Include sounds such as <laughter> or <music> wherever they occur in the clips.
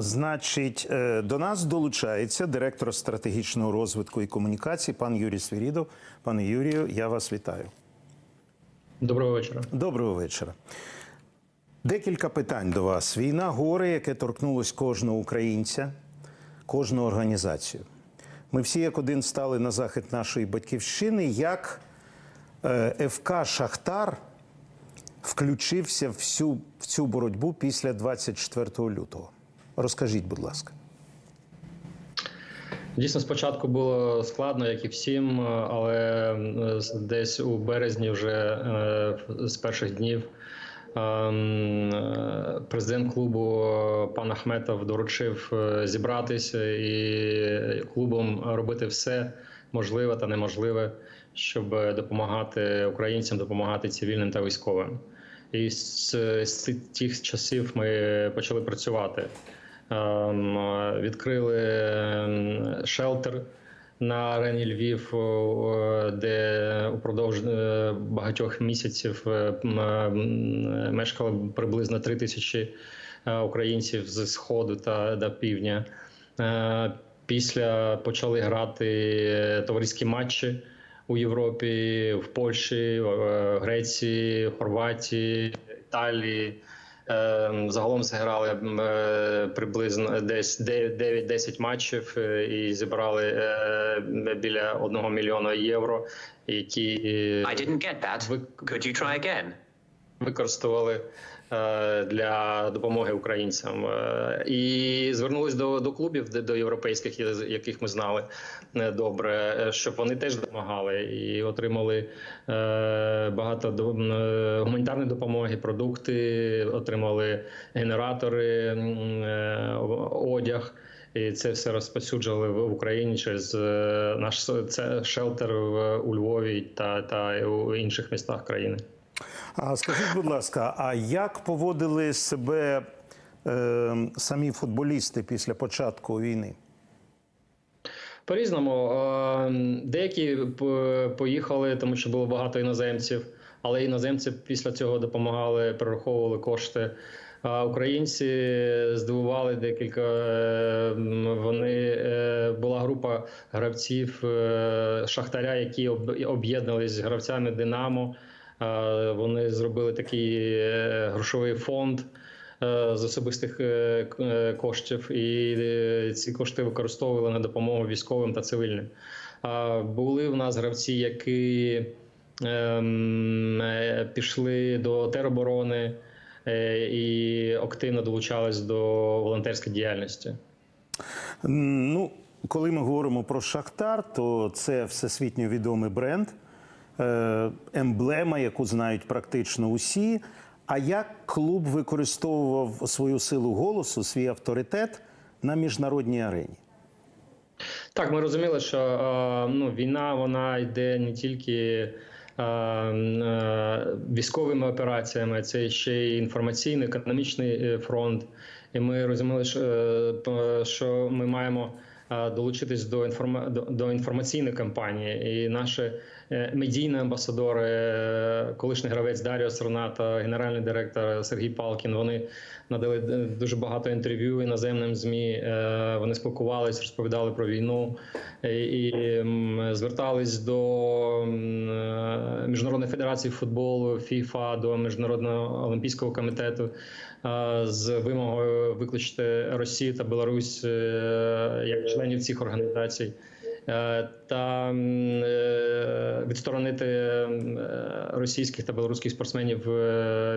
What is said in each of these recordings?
Значить, е, до нас долучається директор стратегічного розвитку і комунікації, пан Юрій Свірідов. Пане Юрію, я вас вітаю. Доброго вечора. Доброго вечора. Декілька питань до вас. Війна горе, яке торкнулось кожного українця, кожну організацію. Ми всі як один стали на захід нашої батьківщини, як е, ФК Шахтар включився в цю, в цю боротьбу після 24 лютого. Розкажіть, будь ласка. Дійсно, спочатку було складно, як і всім, але е, десь у березні, вже е, з перших днів, ем, е, президент клубу пан Ахметов доручив зібратися і клубом робити все можливе та неможливе, щоб допомагати українцям, допомагати цивільним та військовим. І з, з тих часів ми почали працювати. Ем, Відкрили ем, шелтер на арені Львів, де упродовж е, багатьох місяців е, мешкало приблизно 3 тисячі е, українців з сходу та до півдня. Е, Після почали грати товариські матчі у Європі, в Польщі, в е, Греції, Хорватії, Італії. Е, Загалом зіграли е, приблизно десь 9-10 матчів е, і зібрали е, біля 1 мільйона євро, які I didn't get that. Could you try again? використовували для допомоги українцям. Е, І звернулись до, до клубів, до європейських, яких ми знали е, добре, е, щоб вони теж допомагали і отримали е, багато е, гуманітарної допомоги, продукти, отримали генератори, е, одяг. І це все розповсюджували в Україні через е, наш це шелтер у Львові та, та у інших містах країни. А скажіть, будь ласка, а як поводили себе е, самі футболісти після початку війни? По-різному. Е, Деякі поїхали, тому що було багато іноземців, але іноземці після цього допомагали, перераховували кошти. А українці здивували декілька. е, Вони е, була група гравців Шахтаря, які об- об'єднались з гравцями Динамо. Вони зробили такий е, грошовий фонд е, з особистих е, коштів, і ці кошти використовували на допомогу військовим та цивільним. Були в нас гравці, які ем, пішли до тероборони і активно долучались до волонтерської діяльності. Ну, коли ми говоримо про Шахтар, то це всесвітньо відомий бренд, емблема, яку знають практично усі. А як клуб використовував свою силу голосу, свій авторитет на міжнародній арені? Так, ми розуміли, що е, ну, війна вона йде не тільки е, е, військовими операціями, це ще й інформаційний, економічний е, фронт. І ми розуміли, що, е, ми маємо е, долучитись до інформа до, інформаційної кампанії. І наші е, медійні амбасадори, е, колишній гравець Даріо Срната, генеральний директор Сергій Палкін. Вони надали е, дуже багато інтерв'ю іноземним змі. Е, Вони спілкувались, розповідали про війну е, і звертались до е, міжнародної федерації футболу ФІФА, до міжнародного олімпійського комітету е, з вимогою виключити Росію та Білорусь е, як членів цих організацій. Е, Та е, відсторонити російських та білоруських спортсменів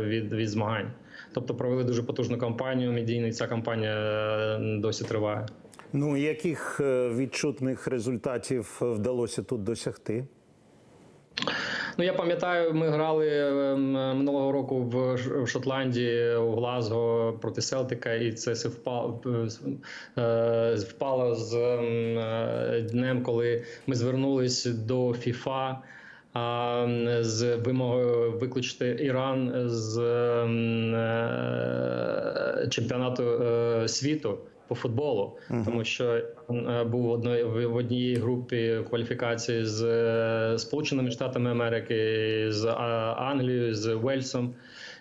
від, від змагань. Тобто провели дуже потужну кампанію медійну, і ця кампанія досі триває. Ну, яких відчутних результатів вдалося тут досягти? Ну я пам'ятаю, ми грали ем, минулого року в Шотландії у Глазго проти Селтика, і це все впало, е, впало з ем, е, днем, коли ми звернулись до ФІФА. З вимогою виключити Іран з ем, е, чемпіонату е, світу по футболу, тому що е, був в одної в одній групі кваліфікації з е, Сполученими Штатами Америки, з Англією, з Вельсом.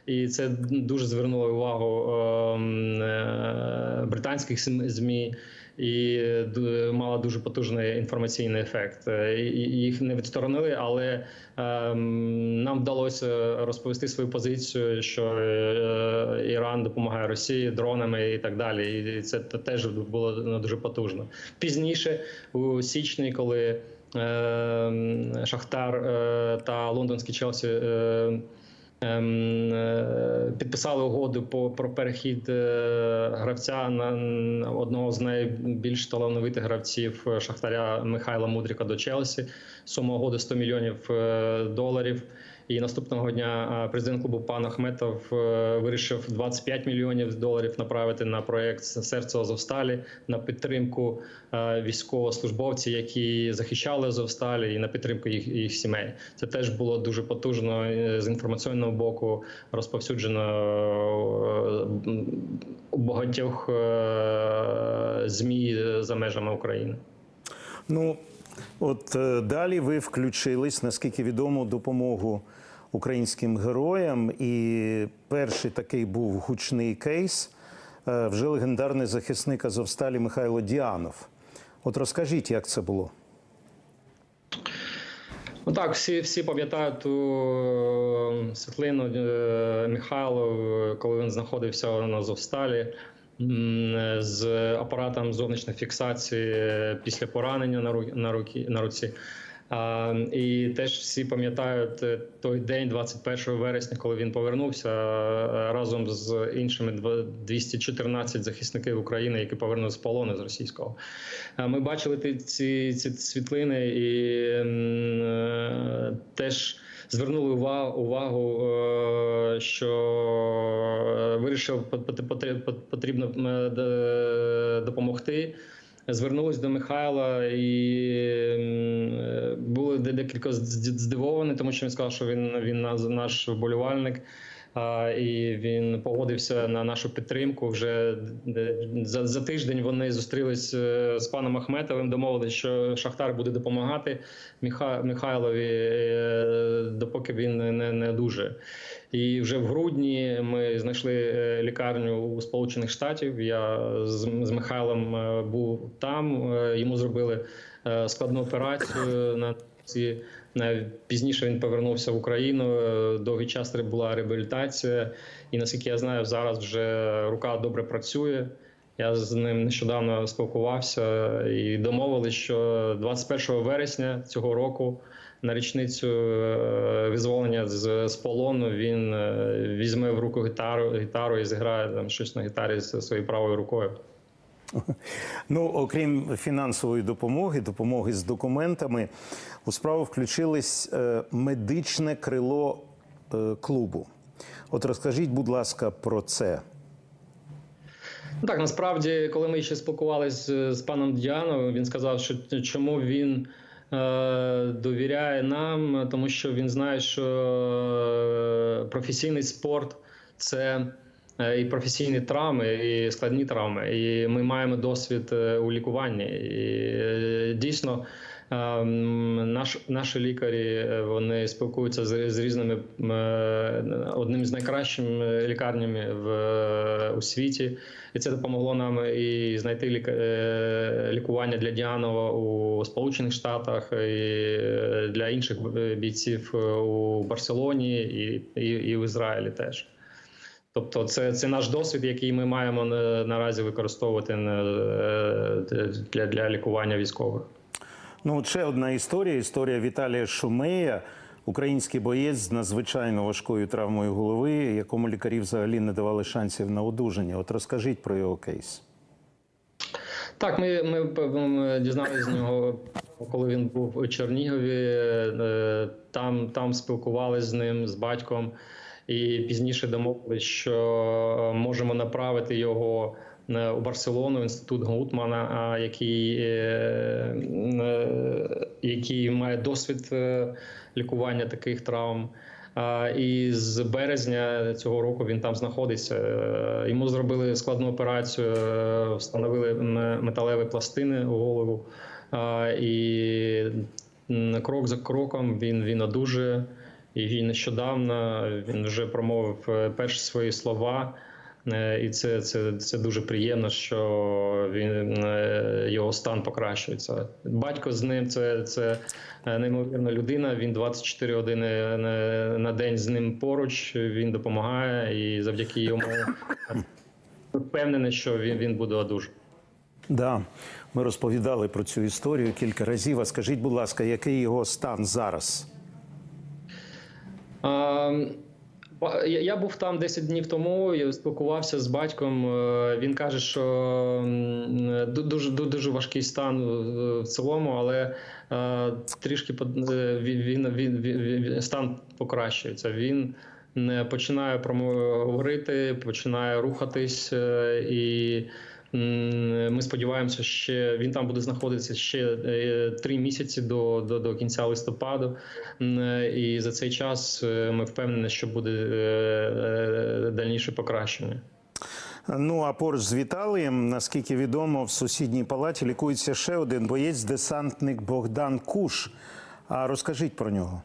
І це дуже звернуло увагу ем, е, британських змі. І мала дуже потужний інформаційний ефект. Е, Їх не відсторонили, але ем, нам вдалося розповісти свою позицію, що е, Іран допомагає Росії дронами і так далі. І це теж було ну, дуже потужно. Пізніше у січні, коли е, Шахтар та лондонський Челсі. Ем, е, Підписали угоду по про перехід е, гравця на одного з найбільш талановитих гравців е, Шахтаря Михайла Мудріка до Челсі. Сума угоди 100 мільйонів доларів. І наступного дня президент клубу пан Ахметов е, вирішив 25 мільйонів доларів направити на проект серце Азовсталі на підтримку е, військовослужбовців, які захищали Азовсталі, і на підтримку їх, їх сімей. Це теж було дуже потужно е, з інформаційного боку розповсюджено багатьох змі за межами України. Ну, от е, далі ви включились, наскільки відомо, допомогу українським героям. І перший такий був гучний кейс. е, Вже легендарний захисник Азовсталі Михайло Діанов. От розкажіть, як це було? Ну так, всі, всі пам'ятають ту е, світлину Михайло, е, коли він знаходився на Зовсталі з апаратом зовнішньої фіксації е, після поранення на, ру- на, руки, на руці. І теж всі пам'ятають е, той день, 21 вересня, коли він повернувся е, разом з іншими два- 214 захисників України, які повернулися з полону з російського. Е, Ми бачили ці, ці світлини і е, теж звернули увагу, увагу що вирішив пот- пот- потрібно допомогти. Звернулись до Михайла і е, були декілька здивовані, тому що він сказав, що він, він наш вболівальник. І він погодився на нашу підтримку. Вже за, за тиждень вони зустрілись е, з паном Ахметовим, домовились, що Шахтар буде допомагати Міха, Михайлові, е, допоки він не, не, дуже. І вже в грудні ми знайшли е, лікарню у Сполучених Штатів. Я з, з Михайлом був там. Йому зробили складну операцію на ці. Е, Пізніше він повернувся в Україну. е, Довгий час була реабілітація, і наскільки я знаю, зараз вже рука добре працює. Я з ним нещодавно спілкувався і домовились, що 21 вересня цього року на річницю е, визволення з, з полону він е, візьме в руку гітару, гітару і зіграє там щось на гітарі з своєю правою рукою. <laughs> Ну, окрім фінансової допомоги, допомоги з документами, у справу включилось е, медичне крило е, клубу. От розкажіть, будь ласка, про це. Так, насправді, коли ми ще спілкувалися з паном Діановим, він сказав, що чому він е, довіряє нам, тому що він знає, що е, професійний спорт це і професійні травми, і складні травми. І ми маємо досвід е, у лікуванні. І е, дійсно. Наш, наші лікарі е, вони спілкуються з, з різними е, одним з найкращими лікарнями в е, у світі, і це допомогло нам і знайти ліка, е, лікування для Діанова у Сполучених Штатах, і е, для інших бійців у Барселоні і, і, і в Ізраїлі теж. Тобто, це, це наш досвід, який ми маємо наразі використовувати е, для, для лікування військових. Ну, от ще одна історія. Історія Віталія Шумея, український боєць з надзвичайно важкою травмою голови, якому лікарі взагалі не давали шансів на одужання. От розкажіть про його кейс. Так, ми, ми, ми дізналися з нього, коли він був у Чернігові. е, Там, там спілкувалися з ним, з батьком, і пізніше домовилися, що можемо направити його е, у Барселону, в інститут Гутмана, який, е, е, який має досвід е, лікування таких травм. І з березня цього року він там знаходиться. Е, Йому зробили складну операцію, е, встановили металеві пластини у голову. І крок за кроком він, він одужує. І нещодавно він вже промовив е, перші свої слова. Е, І це, це, це дуже приємно, що він е, його стан покращується. Батько з ним це, це неймовірна людина. Він 24 години на день з ним поруч. Він допомагає, і завдяки йому впевнений, що він, він буде одужати. Да, ми розповідали про цю історію кілька разів. А скажіть, будь ласка, який його стан зараз? Я був там 10 днів тому. Я спілкувався з батьком. е, Він каже, що дуже дуже важкий стан в- цілому, але е, трішки е, він, він, він, стан покращується. Він починає говорити, починає рухатись і. Ми сподіваємося, ще він там буде знаходитися ще е, три місяці до, до, до кінця листопаду. І за цей час е, ми впевнені, що буде е, дальніше покращення. Ну а поруч з Віталієм, наскільки відомо, в сусідній палаті лікується ще один боєць, десантник Богдан Куш. А розкажіть про нього.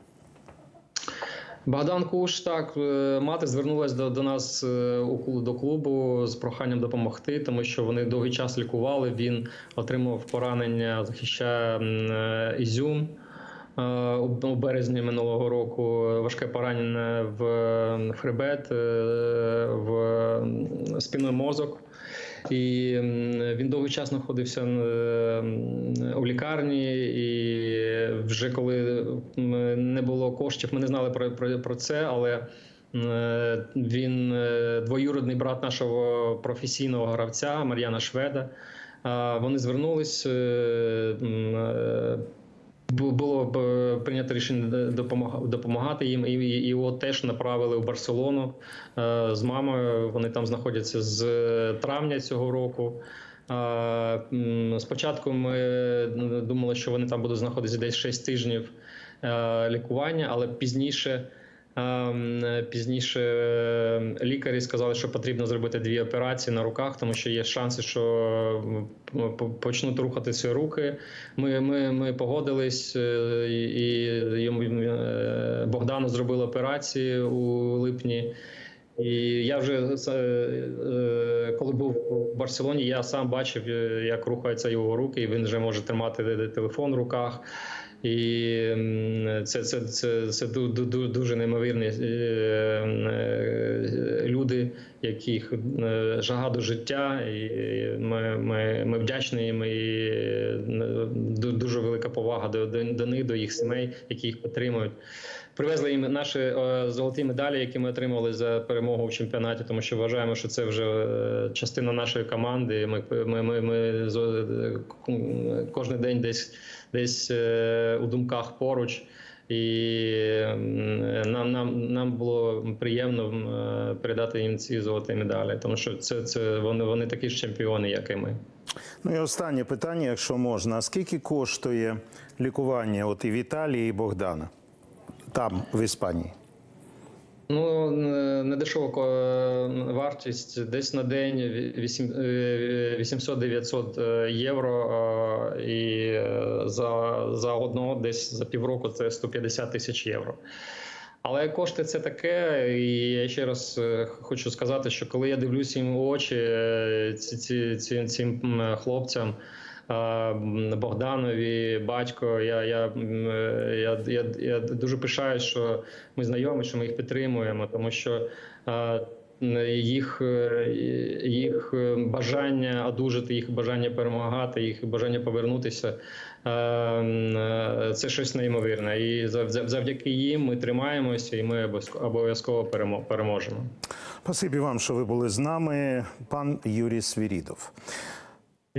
Богдан Куш, так е, мати звернулася до, до нас е, до клубу з проханням допомогти, тому що вони довгий час лікували. Він отримав поранення, захищає е, Ізюм. У березні минулого року важке поранення в хребет, в м, спинний мозок. І він довгий час знаходився е, у лікарні, і вже коли не було коштів, ми не знали про, про, про це, але е, він е, двоюродний брат нашого професійного гравця Мар'яна Шведа. Вони звернулись. Е, е, було б е, прийнято рішення допомагати їм, і, його теж направили в Барселону е, з мамою. Вони там знаходяться з травня цього року. Е, Спочатку ми е, думали, що вони там будуть знаходитися десь 6 тижнів е, лікування, але пізніше. Ем, Пізніше е, лікарі сказали, що потрібно зробити дві операції на руках, тому що є шанси, що почнуть рухатися руки. Ми, ми, ми погодились, е, і, йому, е, Богдану зробили операції у липні. І я вже е, е, коли був в Барселоні, я сам бачив, е, як рухаються його руки, і він вже може тримати телефон в руках. І це, це, це, це ду- ду- ду- дуже неймовірні е, е, люди, яких е, жага до життя. І ми, ми, ми вдячні їм і ду- дуже велика повага до, до, до них, до їх сімей, які їх підтримують. Привезли їм наші е, золоті медалі, які ми отримали за перемогу в чемпіонаті, тому що вважаємо, що це вже е, частина нашої команди. Ми, ми, ми, ми зо- кожен день десь десь е, у думках поруч. І нам, нам, нам було приємно е, передати їм ці золоті медалі, тому що це, це вони, вони такі ж чемпіони, як і ми. Ну і останнє питання, якщо можна. А скільки коштує лікування от і Віталія, і Богдана там, в Іспанії? Ну не дешева вартість десь на день вісім- е, 800-900 е, євро. І е, за, за одного десь за півроку це 150 тисяч євро. Але кошти це таке, і я ще раз хочу сказати, що коли я дивлюся їм у очі ці, ці, ці, цим хлопцям. Е, Богданові, батько, я, я, е, я, я, я дуже пишаю, що ми знайомі, що ми їх підтримуємо, тому що е, їх, їх бажання одужати, їх бажання перемагати, їх бажання повернутися це щось неймовірне. І зав- зав- завдяки їм ми тримаємося, і ми обов'язково- обов'язково перемо- переможемо. Спасибі вам, що ви були з нами, пан Юрій Свірідов.